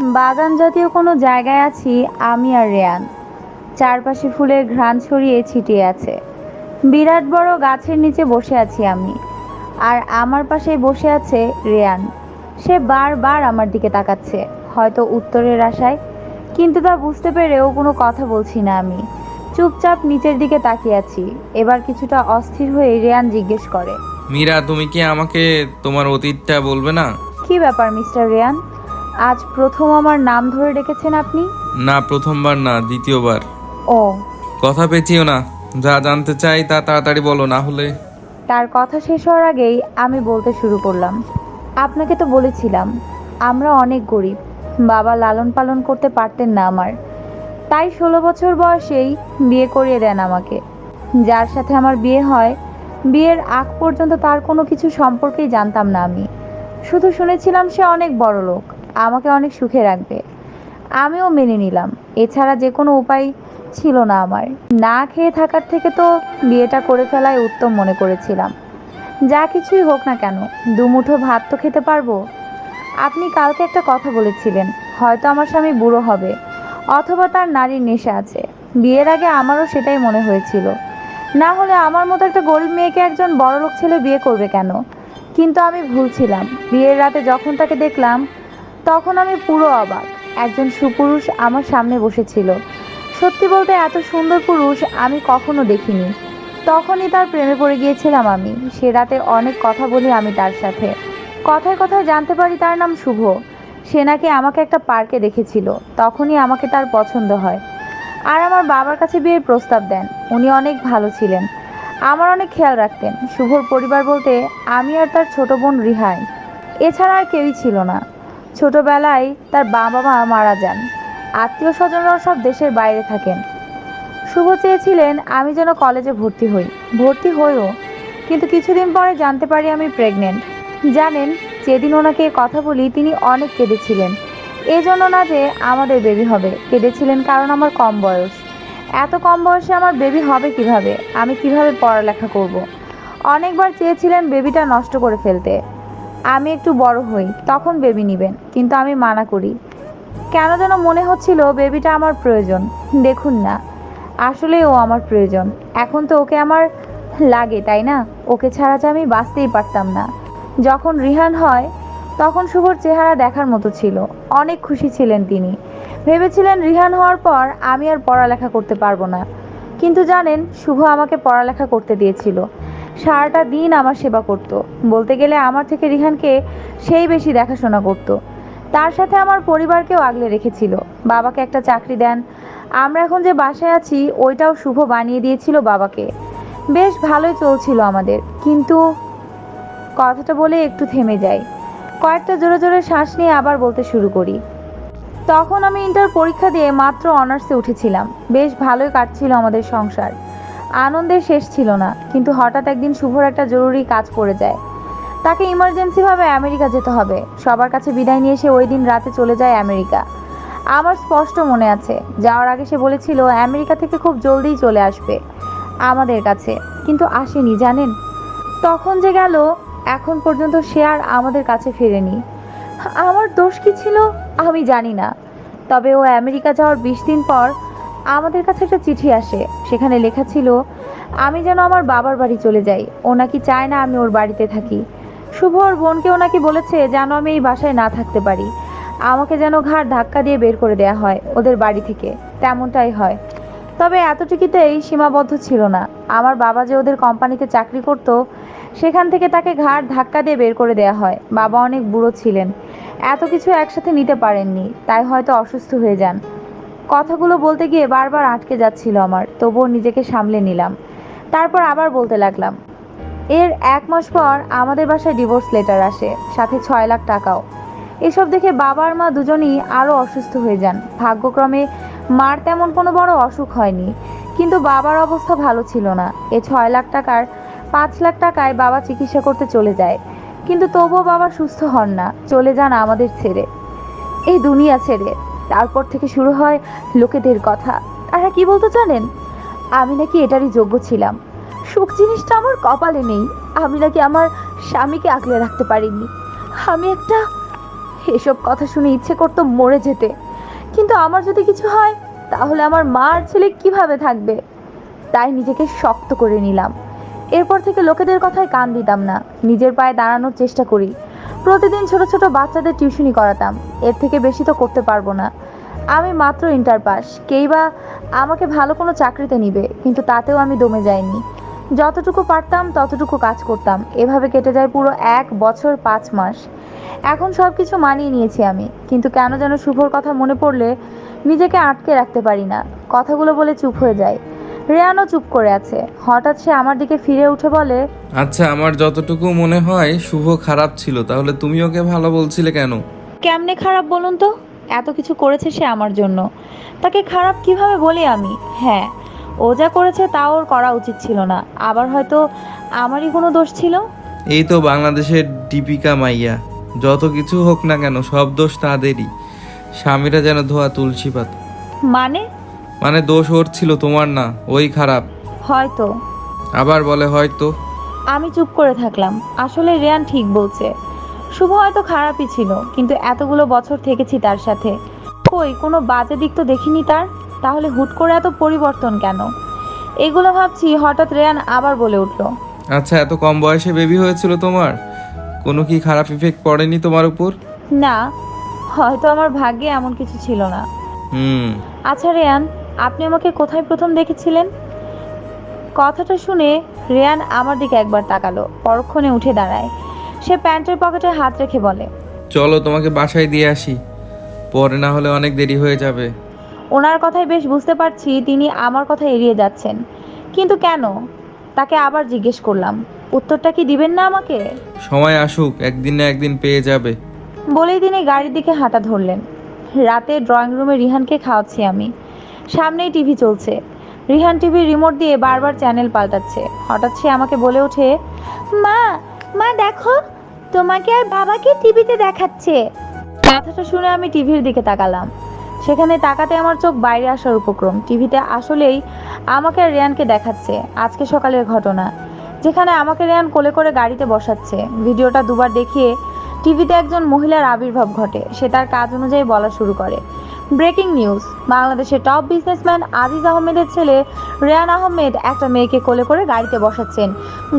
বাগান জাতীয় কোনো জায়গায় আছি আমি আর রেয়ান। চারপাশে ফুলের ঘ্রাণ ছড়িয়ে ছিটিয়ে আছে। বিরাট বড় গাছের নিচে বসে আছি আমি। আর আমার পাশেই বসে আছে রেয়ান। সে বারবার আমার দিকে তাকাচ্ছে হয়তো উত্তরের আশায়। কিন্তু তা বুঝতে পেরেও কোনো কথা বলছি না আমি। চুপচাপ নিচের দিকে তাকিয়ে আছি। এবার কিছুটা অস্থির হয়ে রেয়ান জিজ্ঞেস করে। মীরা তুমি কি আমাকে তোমার অতীতটা বলবে না? কি ব্যাপার মিস্টার রেয়ান? আজ প্রথম আমার নাম ধরে ডেকেছেন আপনি? না প্রথমবার না দ্বিতীয়বার। ও। কথা পেঁচিও না যা জানতে চাই তা তাড়াতাড়ি বলো না হলে তার কথা শেষ হওয়ার আগেই আমি বলতে শুরু করলাম। আপনাকে তো বলেছিলাম আমরা অনেক গরিব বাবা লালন পালন করতে পারতেন না আমার। তাই ষোলো বছর বয়সেই বিয়ে করিয়ে দেন আমাকে। যার সাথে আমার বিয়ে হয় বিয়ের আগ পর্যন্ত তার কোনো কিছু সম্পর্কেই জানতাম না আমি। শুধু শুনেছিলাম সে অনেক বড় লোক আমাকে অনেক সুখে রাখবে। আমিও মেনে নিলাম। এছাড়া যে কোনো উপায় ছিল না আমার। না খেয়ে থাকার থেকে তো বিয়েটা করে ফেলাই উত্তম মনে করেছিলাম। যা কিছুই হোক না কেন, দুমুঠো ভাত তো খেতে পারব? আপনি কালকে একটা কথা বলেছিলেন, হয়তো আমার স্বামী বুড়ো হবে, অথবা তার নারীর নেশা আছে। বিয়ের আগে আমারও সেটাই মনে হয়েছিল। না হলে আমার মতো একটা গরিব মেয়েকে একজন বড়লোক ছেলে বিয়ে করবে কেন? কিন্তু আমি ভুল ছিলাম। বিয়ের রাতে যখন তাকে দেখলাম তখন আমি পুরো অবাক। একজন সুপুরুষ আমার সামনে বসেছিল। সত্যি বলতে এত সুন্দর পুরুষ আমি কখনো দেখিনি। তখনই তার প্রেমে পড়ে গিয়েছিলাম আমি। সে রাতে অনেক কথা বলি আমি তার সাথে। কথায় কথায় জানতে পারি তার নাম শুভ। সে নাকি আমাকে একটা পার্কে দেখেছিল। তখনই আমাকে তার পছন্দ হয়। আর আমার বাবার কাছে বিয়ের প্রস্তাব দেন। উনি অনেক ভালো ছিলেন। আমার অনেক খেয়াল রাখতেন। শুভর পরিবার বলতে আমি আর তার ছোট বোন রিহাই। এছাড়া আর কেউই ছিল না। ছোটবেলায় তার বাবা মা মারা যান। আত্মীয় স্বজনরাও সব দেশের বাইরে থাকেন। শুভ চেয়েছিলেন আমি যেন কলেজে ভর্তি হই। ভর্তি হইও, কিন্তু কিছুদিন পরে জানতে পারি আমি প্রেগনেন্ট। জানেন, যেদিন ওনাকে কথা বলি তিনি অনেক কেঁদেছিলেন। এই জন্য না যে আমাদের বেবি হবে, কেঁদেছিলেন কারণ আমার কম বয়স। এত কম বয়সে আমার বেবি হবে কীভাবে? আমি কীভাবে পড়ালেখা করব। অনেকবার চেয়েছিলেন বেবিটা নষ্ট করে ফেলতে। আমি একটু বড় হই, তখন বেবি নেবেন, কিন্তু আমি মানা করি। কেন যেন মনে হচ্ছিল বেবিটা আমার প্রয়োজন। দেখুন না, আসলে ও আমার প্রয়োজন। এখন তো ওকে আমার লাগে, তাই না? ওকে ছাড়া যে আমি বাঁচতেই পারতাম না। যখন রিহান হয়, তখন শুভর চেহারা দেখার মতো ছিল। অনেক খুশি ছিলেন তিনি। ভেবেছিলেন রিহান হওয়ার পর আমি আর পড়ালেখা করতে পারব না। কিন্তু জানেন, শুভ আমাকে পড়ালেখা করতে দিয়েছিল। সারাটা দিন আমার সেবা করত। বলতে গেলে আমার থেকে রিহানকে সেই বেশি দেখাশোনা করত। তার সাথে আমার পরিবারকেও আগলে রেখেছিল। বাবাকে একটা চাকরি দেন। আমরা এখন যে বাসায় আছি, ওইটাও শুভ বানিয়ে দিয়েছিল বাবাকে। বেশ ভালোই চলছিল আমাদের। কিন্তু কথাটা বলে একটু থেমে যাই। কয়েকটা জোরে জোরে শ্বাস নিয়ে আবার বলতে শুরু করি। তখন আমি ইন্টার পরীক্ষা দিয়ে মাত্র অনার্সে উঠেছিলাম। বেশ ভালোই কাটছিল আমাদের সংসার। আনন্দের শেষ ছিল না, কিন্তু হঠাৎ একদিন শুভর একটা জরুরি কাজ পড়ে যায়। তাকে ইমার্জেন্সিভাবে আমেরিকা যেতে হবে। সবার কাছে বিদায় নিয়ে সে ওই দিন রাতে চলে যায় আমেরিকা। আমার স্পষ্ট মনে আছে, যাওয়ার আগে সে বলেছিল, আমেরিকা থেকে খুব জলদিই চলে আসবে আমাদের কাছে। কিন্তু আসেনি, জানেন? তখন যে গেল, এখন পর্যন্ত সে আর আমাদের কাছে ফেরেনি। আমার দোষ কি ছিল, আমি জানি না। তবে ও আমেরিকা যাওয়ার বিশ দিন পর আমাদের কাছে একটা চিঠি আসে। সেখানে লেখা ছিল, আমি যেন আমার বাবার বাড়ি চলে যাই। ও নাকি চায় না আমি ওর বাড়িতে থাকি। শুভ ওর বোনকে ওনাকে বলেছে যেন আমি এই বাসায় না থাকতে পারি। আমাকে যেন ঘাড় ধাক্কা দিয়ে বের করে দেয়া হয় ওদের বাড়ি থেকে। তেমনটাই হয়। তবে এতটুকুতেই সীমাবদ্ধ ছিল না। আমার বাবা যে ওদের কোম্পানিতে চাকরি করত, সেখান থেকে তাকে ঘাড় ধাক্কা দিয়ে বের করে দেয়া হয়। বাবা অনেক বুড়ো ছিলেন। এত কিছু একসাথে নিতে পারেননি, তাই হয়তো অসুস্থ হয়ে যান। কথাগুলো বলতে গিয়ে বারবার আটকে যাচ্ছিল আমার, তবুও নিজেকে সামলে নিলাম। তারপর আবার বলতে লাগলাম, এর এক মাস পর আমাদের বাসায় ডিভোর্স লেটার আসে, সাথে ছয় লাখ টাকাও। এসব দেখে বাবার মা দুজনই আরও অসুস্থ হয়ে যান। ভাগ্যক্রমে মার তেমন কোনো বড় অসুখ হয়নি, কিন্তু বাবার অবস্থা ভালো ছিল না। এ ছয় লাখ টাকার পাঁচ লাখ টাকায় বাবা চিকিৎসা করতে চলে যায়, কিন্তু তবুও বাবা সুস্থ হন না, চলে যান আমাদের ছেড়ে। এই দুনিয়া ছেড়ে। তারপর থেকে শুরু হয় লোকেদের কথা। তারা কি বলতো জানেন? আমি নাকি এটারই যোগ্য ছিলাম। সুখ জিনিসটা আমার কপালে নেই। আমি নাকি আমার স্বামীকে আগলে রাখতে পারিনি। আমি একটা এসব কথা শুনে ইচ্ছে করতো মরে যেতে। কিন্তু আমার যদি কিছু হয়, তাহলে আমার মা আর ছেলে কীভাবে থাকবে? তাই নিজেকে শক্ত করে নিলাম। এরপর থেকে লোকেদের কথায় কান দিতাম না। নিজের পায়ে দাঁড়ানোর চেষ্টা করি। প্রতিদিন ছোট ছোট বাচ্চাদের টিউশনি করাতাম। এর থেকে বেশি তো করতে পারব না। আমি মাত্র ইন্টার পাস। কেই বা আমাকে ভালো কোনো চাকরিতে নিবে, কিন্তু তাতেও আমি দমে যাইনি। যতটুকু পারতাম, ততটুকু কাজ করতাম। এভাবে কেটে যায় পুরো এক বছর পাঁচ মাস। এখন সব কিছু মানিয়ে নিয়েছি আমি। কিন্তু কেন যেন শুভর কথা মনে পড়লে নিজেকে আটকে রাখতে পারি না। কথাগুলো বলে চুপ হয়ে যায়। রেয়ানও চুপ করে আছে। হঠাৎ সে আমার দিকে ফিরে উঠে বলে আচ্ছা আমার যতটুকু মনে হয় শুভ খারাপ ছিল তাহলে তুমি ওকে ভালো বলছিলে কেন? কেমনে খারাপ বলুন তো? এত কিছু করেছে সে আমার জন্য। তাকে খারাপ কীভাবে বলি আমি? হ্যাঁ ও যা করেছে তা ওর করা উচিত ছিল না। আবার হয়তো আমারই কোনো দোষ ছিল? এই তো বাংলাদেশের দীপিকা মাইয়া। যত কিছু হোক না কেন সব দোষ তাদেরই। স্বামীরা যেন ধোয়া তুলসী পাতা। মানে? মানে দোষ ওর ছিল তোমার না ওই খারাপ। হয়তো। আবার বলে হয়তো। আমি চুপ করে থাকলাম। আসলে রেয়ান ঠিক বলছে। শুভ হয়তো খারাপই ছিল কিন্তু এতগুলো বছর থেকেছি তার সাথে। কই কোনো বাজে দিক তো দেখিনি তার? তাহলে হুট করে এত পরিবর্তন কেন? এগুলো ভাবছি হঠাৎ রেয়ান আবার বলে উঠল। আচ্ছা এত কম বয়সে বেবি হয়েছিল তোমার? কোনো কি খারাপ ইফেক্ট পড়েনি তোমার উপর? না হয়তো আমার ভাগ্যে এমন কিছু ছিল না। হুম। আচ্ছা রেয়ান আপনি আমাকে কোথায় প্রথম দেখেছিলেন? কথাটা শুনে রেয়ান আমার দিকে একবার তাকালো পরক্ষণে উঠে দাঁড়ায়। সে প্যান্টের পকেটে হাত রেখে বলে চলো তোমাকে বাসায় দিয়ে আসি পরে না হলে অনেক দেরি হয়ে যাবে। ওনার কথায় বেশ বুঝতে পারছি তিনি আমার কথা এড়িয়ে যাচ্ছেন। কিন্তু কেন? তাকে আবার জিজ্ঞেস করলাম উত্তরটা কি দিবেন না আমাকে? সময় আসুক একদিন না একদিন পেয়ে যাবে। বলেই তিনি গাড়ির দিকে হাঁটা ধরলেন। রাতে ড্রয়িং রুমে রিহানকে খাওয়াচ্ছি আমি। সামনেই টিভি চলছে। রিহান টিভির রিমোট দিয়ে বারবার চ্যানেল পাল্টাচ্ছে। হঠাৎ সে আমাকে বলে ওঠে, মা মা দেখো, তোমাকে আর বাবাকে টিভিতে দেখাচ্ছে। কথাটা শুনে আমি টিভির দিকে তাকালাম। সেখানে তাকাতে আমার চোখ বাইরে আসার উপক্রম। টিভিতে আসলেই আমাকে আর রেয়ানকে দেখাচ্ছে। আজকে সকালের ঘটনা, যেখানে আমাকে রেয়ান কোলে করে গাড়িতে বসাচ্ছে। ভিডিওটা দুবার দেখিয়ে টিভিতে একজন মহিলার আবির্ভাব ঘটে। সে তার কাজ অনুযায়ী বলা শুরু করে। Breaking news. বাংলাদেশের টপ বিজনেসম্যান আজিজ আহমেদের ছেলে রেয়ান আহমেদ একটা মেয়েকে কোলে করে গাড়িতে বসাচ্ছেন।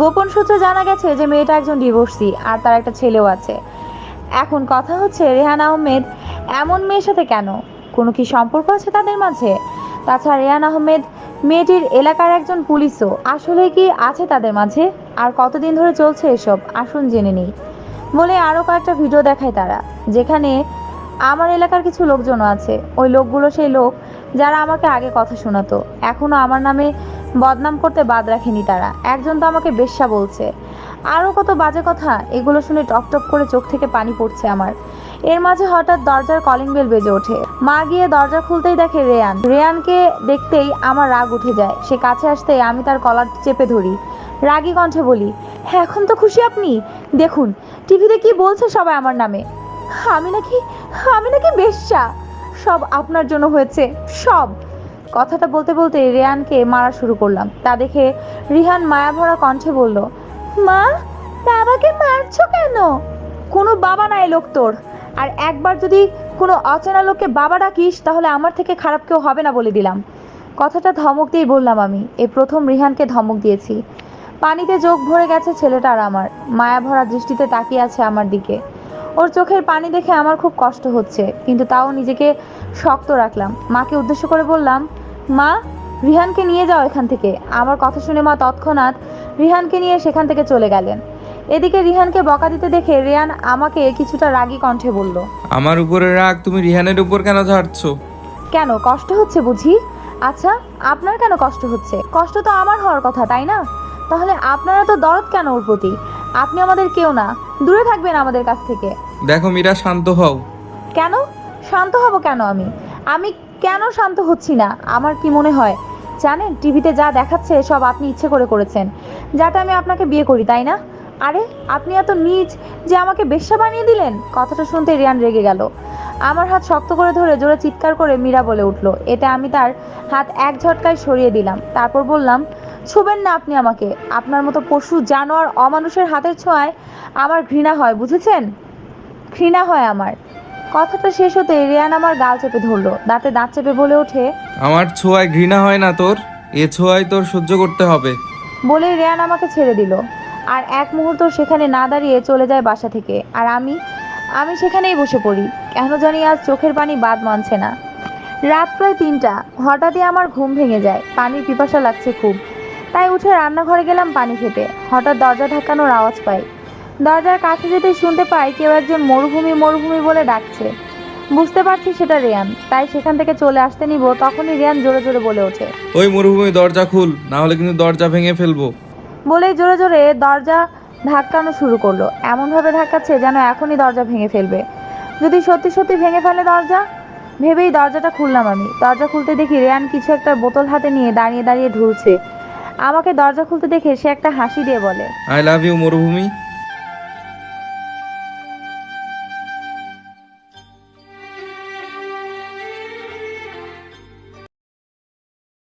গোপন সূত্রে জানা গেছে যে মেয়েটা একজন ডিভোর্সি আর তার একটা ছেলেও আছে। এখন কথা হচ্ছে রেহান আহমেদ এমন মেয়ের সাথে কেন? কোনো কি সম্পর্ক আছে তাদের মাঝে? তাছাড়া রেহান আহমেদ মেয়েটির এলাকার একজন পুলিশও। আসলে কি আছে তাদের মাঝে? আর কতদিন ধরে চলছে এসব? আসুন জেনে নিই। বলে আরও কয়েকটা ভিডিও দেখায় তারা, যেখানে আমার এলাকার কিছু লোকজনও আছে। ওই লোকগুলো সেই লোক যারা আমাকে আগে কথা শোনাতো। এখনও আমার নামে বদনাম করতে বাদ রাখেনি তারা। একজন তো আমাকে বেশ্যা বলছে। আরও কত বাজে কথা, এগুলো শুনে টপ টপ করে চোখ থেকে পানি পড়ছে আমার। এর মাঝে হঠাৎ দরজার কলিং বেল বেজে ওঠে। মা গিয়ে দরজা খুলতেই দেখে রেয়ান। রেয়ানকে দেখতেই আমার রাগ উঠে যায়। সে কাছে আসতেই আমি তার কলার চেপে ধরি। রাগী কণ্ঠে বলি হ্যাঁ এখন তো খুশি আপনি। দেখুন, টিভিতে কি বলছে সবাই আমার নামে? আমি নাকি আমি নাকি বেশ্যা। সব আপনার জন্য হয়েছে, সব। কথাটা বলতে বলতে রেয়ানকে মারা শুরু করলাম। তা দেখে রিহান মায়াভরা কণ্ঠে বলল, মা বাবাকে মারছো কেন? কোনো বাবা নাই লোক তোর। আর একবার যদি কোনো অচেনা লোককে বাবা ডাকিস, তাহলে আমার থেকে খারাপ কেউ হবে না বলে দিলাম। কথাটা ধমক দিয়েই বললাম আমি। এই প্রথম রিহানকে ধমক দিয়েছি। পানিতে চোখ ভরে গেছে ছেলেটার আমার। মায়া ভরা দৃষ্টিতে তাকিয়ে আছে আমার দিকে। ওর চোখের পানি দেখে আমার খুব কষ্ট হচ্ছে কিন্তু তাও নিজেকে শক্ত রাখলাম। মাকে উদ্দেশ্য করে বললাম মা রিহানকে নিয়ে যাও এখান থেকে। আমার কথা শুনে মা তৎক্ষণাৎ রিহানকে নিয়ে সেখান থেকে চলে গেলেন। এদিকে রিহানকে বকা দিতে দেখে রিয়ান আমাকে কিছুটা রাগী কণ্ঠে বলল আমার উপরে রাগ তুমি রিহানের উপর কেন ঝাড়ছো? কেন কষ্ট হচ্ছে বুঝি? আচ্ছা আপনার কেন কষ্ট হচ্ছে? কষ্ট তো আমার হওয়ার কথা তাই না? তাহলে আপনারা তো দরদ কেন ওর প্রতি? আপনি আমাদের কেউ না। দূরে থাকবেন আমাদের কাছ থেকে। দেখো মীরা, শান্ত হও। কেন? শান্ত হব কেন আমি? আমি কেন শান্ত হচ্ছি না? আমার কি মনে হয়? জানেন, টিভিতে যা দেখাচ্ছে, সব আপনি ইচ্ছে করে করেছেন। যাতে আমি আপনাকে বিয়ে করি, তাই না? আরে, আপনি এত নিজ যে আমাকে বেশ্যা বানিয়ে দিলেন? কথাটা শুনতে রিয়ান রেগে গেল। আমার হাত শক্ত করে ধরে জোরে চিৎকার করে মীরা বলে উঠল, এটা আমি তার হাত এক ঝটকায় সরিয়ে দিলাম। তারপর বললাম, ছুবেন না আপনি আমাকে। আপনার মতো পশু, জানোয়ার, অমানুষের হাতের ছোঁয়ায় আমার ঘৃণা হয়, বুঝেছেন? ঘৃণা হয় আমার। কথাটা শেষ হতে রিয়ান আমার গাল চেপে ধরলো দাঁতে দাঁত চেপে বলে ওঠে আমার ছোঁয়ায় ঘৃণা হয় না তোর এ ছোঁয়ায় তোর সহ্য করতে হবে। বলে রিয়ান আমাকে ছেড়ে দিল। আর এক মুহূর্ত সেখানে না দাঁড়িয়ে চলে যায় বাসা থেকে। আর আমি আমি সেখানেই বসে পড়ি। কেন জানি আজ চোখের পানি বাদ মানছে না। রাত প্রায় তিনটা। হঠাৎই আমার ঘুম ভেঙে যায়। পানির পিপাসা লাগছে খুব। তাই উঠে রান্নাঘরে গেলাম পানি খেতে। হঠাৎ দরজা ধাক্কানোর আওয়াজ পাই। দরজার কাছে যেতেই শুনতে পাই কেউ একজন মরুভূমি মরুভূমি বলে ডাকছে। বুঝতে পারছি সেটা রিয়ান তাই সেখান থেকে চলে আসতে নিব তখনই রিয়ান জোরে জোরে বলে ওঠে। ওই মরুভূমি দরজা খুল না হলে কিন্তু দরজা ভেঙে ফেলব। বলেই জোরে জোরে দরজা ধাক্কানো শুরু করল। এমনভাবে ধাক্কাচ্ছে যেন এখনই দরজা ভেঙে ফেলবে। যদি সত্যি সত্যি ভেঙে ফেলে দরজা? ভেবেই দরজাটা খুললাম আমি। দরজা খুলতে দেখি রেয়ান কিছু একটা বোতল হাতে নিয়ে দাঁড়িয়ে দাঁড়িয়ে ঢুলছে। আমাকে দরজা খুলতে দেখে সে একটা হাসি দিয়ে বলে আই লাভ ইউ মরুভূমি।